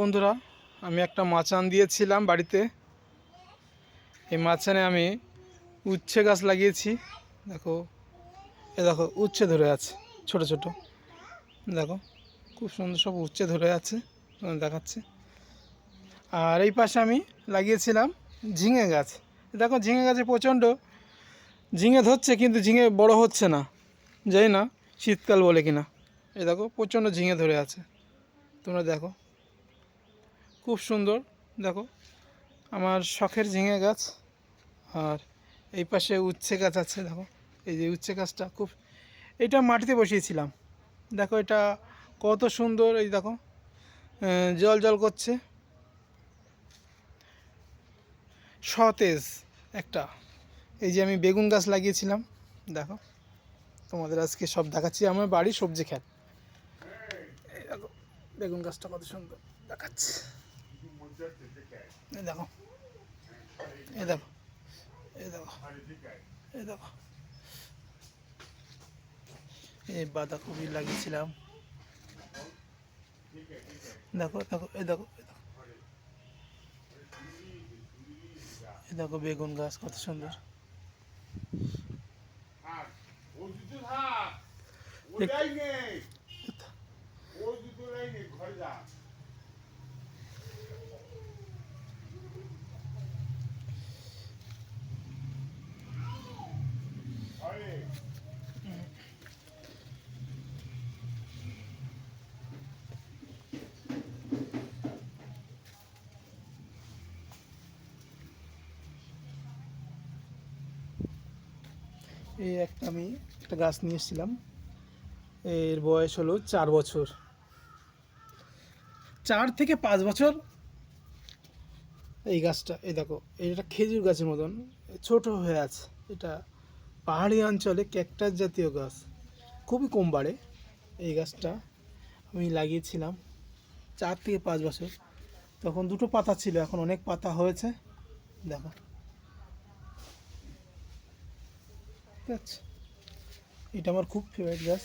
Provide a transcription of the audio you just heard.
বন্ধুরা, আমি একটা মাচান দিয়েছিলাম বাড়িতে। এই মাচানে আমি উচ্ছে গাছ লাগিয়েছি। দেখো, এ দেখো, উচ্ছে ধরে আছে, ছোট ছোট। দেখো, খুব সুন্দর সব উচ্ছে ধরে আছে দেখাচ্ছে। আর এই পাশে আমি লাগিয়েছিলাম ঝিঙে গাছ। দেখো, ঝিঙে গাছে প্রচণ্ড ঝিঙে ধরছে, কিন্তু ঝিঙে বড় হচ্ছে না। যাই না, শীতকাল বলে কিনা। এ দেখো, প্রচণ্ড ঝিঙে ধরে আছে। তোমরা দেখো। খুব সুন্দর। দেখো, আমার শখের ঝিঙে গাছ। আর এই পাশে উচ্ছে গাছ আছে, দেখো। এই যে উচ্ছে গাছটা খুব, এটা মাটিতে বসিয়েছিলাম। দেখো, এটা কত সুন্দর, এই দেখো জল জল করছে। সতেজ একটা। এই যে আমি বেগুন গাছ লাগিয়েছিলাম, দেখো। তোমাদের আজকে সব দেখাচ্ছি, আমার বাড়ি সবজি খেত। বেগুন গাছটা কত সুন্দর দেখাচ্ছে। এই দেখো। এই দেখো। এই দেখো। এই দেখো। এই বাঁধাকপি লাগিয়েছিলাম। দেখো দেখো, এই দেখো এই দেখো। বেগুন গাছ, কত সুন্দর। ওই জুতো নেই, ঘরে যা ঘরে এই একটা আমি একটা গাছ নিয়ে এসেছিলাম। এর বয়স হলো চার বছর। চার থেকে পাঁচ বছর এই গাছটা, এই দেখো, এটা খেজুর গাছের মতন, ছোট হয়ে আছে। এটা পাহাড়ি অঞ্চলে ক্যাকটাস জাতীয় গাছ, খুবই কম বাড়ে। এই গাছটা আমি লাগিয়েছিলাম চার থেকে পাঁচ বছর। তখন দুটো পাতা ছিল, এখন অনেক পাতা হয়েছে। দেখো। আছে। এটা আমার খুব ফেভারিট গাছ।